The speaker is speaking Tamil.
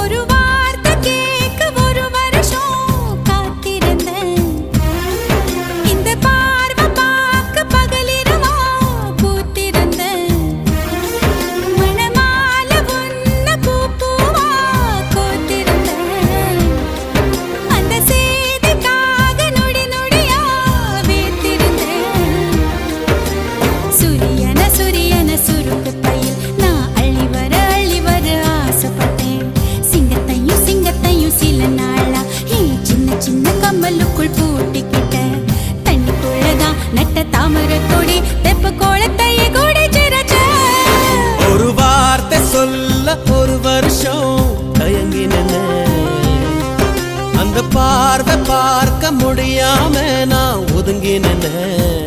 ஒரு கம்மலுக்குள் பூட்டிக்கிட்டேன் தண்ணிக்குள்ளதான் நட்ட தாமரை கொடி தெப்ப கோலத்தையே கூடி சிறச்ச. ஒரு வார்த்தை சொல்ல ஒரு வருஷம் தயங்கினேன். அந்த பார்வை பார்க்க முடியாம நான் ஒதுங்கினேன்.